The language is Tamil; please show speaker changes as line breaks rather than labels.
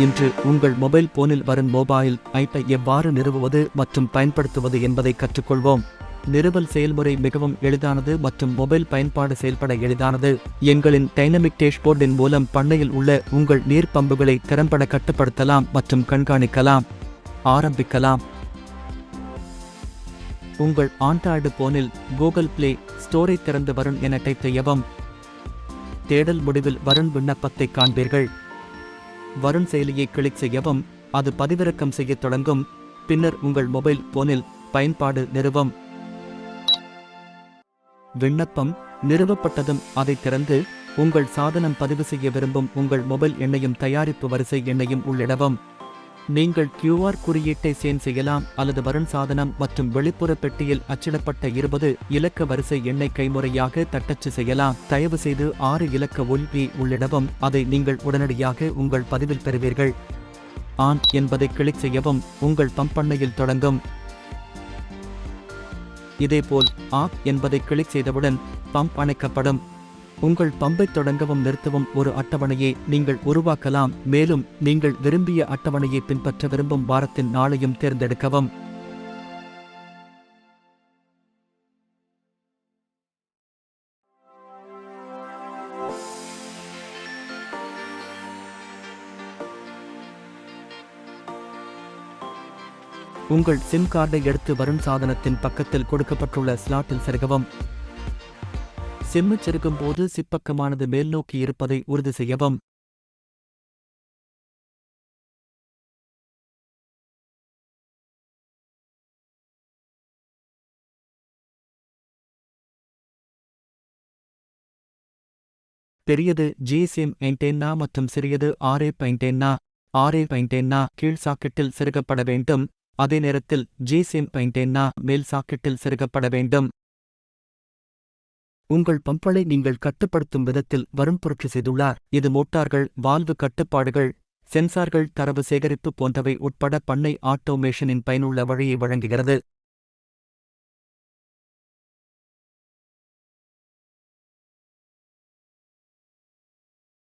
இன்று உங்கள் மொபைல் போனில் வரும் மொபைல் ஐப்பை எவ்வாறு நிறுவுவது மற்றும் பயன்படுத்துவது என்பதை கற்றுக்கொள்வோம். நிறுவல் செயல்முறை மிகவும் எளிதானது மற்றும் மொபைல் பயன்பாடு செயல்பட எளிதானது. எங்களின் டைனமிக் டேஷ்போர்டின் மூலம் பண்ணையில் உள்ள உங்கள் நீர் பம்புகளை திறம்பட கட்டுப்படுத்தலாம் மற்றும் கண்காணிக்கலாம். ஆரம்பிக்கலாம். உங்கள் ஆண்ட்ராய்டு போனில் கூகுள் பிளே ஸ்டோரை திறந்து வரும் என டைப் செய்யவும். தேடல் முடிவில் வரும் விண்ணப்பத்தை காண்பீர்கள். வருண் செயலியை கிளிக் செய்யவும் அது பதிவிறக்கம் செய்யத் தொடங்கும். பின்னர் உங்கள் மொபைல் போனில் பயன்பாடு நிறுவம். விண்ணப்பம் நிறுவப்பட்டதும் அதை திறந்து உங்கள் சாதனம் பதிவு செய்ய விரும்பும் உங்கள் மொபைல் எண்ணையும் தயாரிப்பு வரிசை எண்ணையும் உள்ளிடவும். நீங்கள் கியூஆர் குறியீட்டை சேன் செய்யலாம் அல்லது வருண் சாதனம் மற்றும் வெளிப்புற பெட்டியில் அச்சிடப்பட்ட இருபது இலக்க வரிசை எண்ணை கைமுறையாக தட்டச்சு செய்யலாம். தயவு செய்து ஆறு இலக்க ஒல்பி உள்ளிடவும் அதை நீங்கள் உடனடியாக உங்கள் பதிவில் பெறுவீர்கள். ஆன் என்பதை கிளிக் செய்யவும் உங்கள் பம்பண்ணையில் தொடங்கும். இதேபோல் ஆப் என்பதை கிளிக் செய்தவுடன் பம்ப் அணைக்கப்படும். உங்கள் பம்பை தொடங்கவும் நிறுத்தவும் ஒரு அட்டவணையை நீங்கள் உருவாக்கலாம் மேலும் நீங்கள் விரும்பிய அட்டவணையை பின்பற்ற விரும்பும் வாரத்தின் நாளையும் தேர்ந்தெடுக்கவும். உங்கள் சிம் கார்டை எடுத்து வரும் சாதனத்தின் பக்கத்தில் கொடுக்கப்பட்டுள்ள ஸ்லாட்டில் செருகவும். சிம்மு செருகும் போது சிப்பக்கமானது மேல்நோக்கி இருப்பதை உறுதி செய்யவும். பெரியது ஜிஎஸ்எம் ஐண்டென்னா மற்றும் சிறியது ஆர்ஏ பைண்டென்னா ஆர்ஏ பைண்டென்னா கீழ் சாக்கெட்டில் செருகப்பட வேண்டும். அதே நேரத்தில் ஜிஎஸ்எம் பைண்டென்னா மேல் சாக்கெட்டில் செருகப்பட வேண்டும். உங்கள் பம்பளை நீங்கள் கட்டுப்படுத்தும் விதத்தில் வரும் புரட்சி செய்துள்ளார். இது மோட்டார்கள் வால்வு கட்டுப்பாடுகள் சென்சார்கள் தரவு சேகரிப்பு போன்றவை உட்பட பண்ணை ஆட்டோமேஷனின் பயனுள்ள வழியை வழங்குகிறது.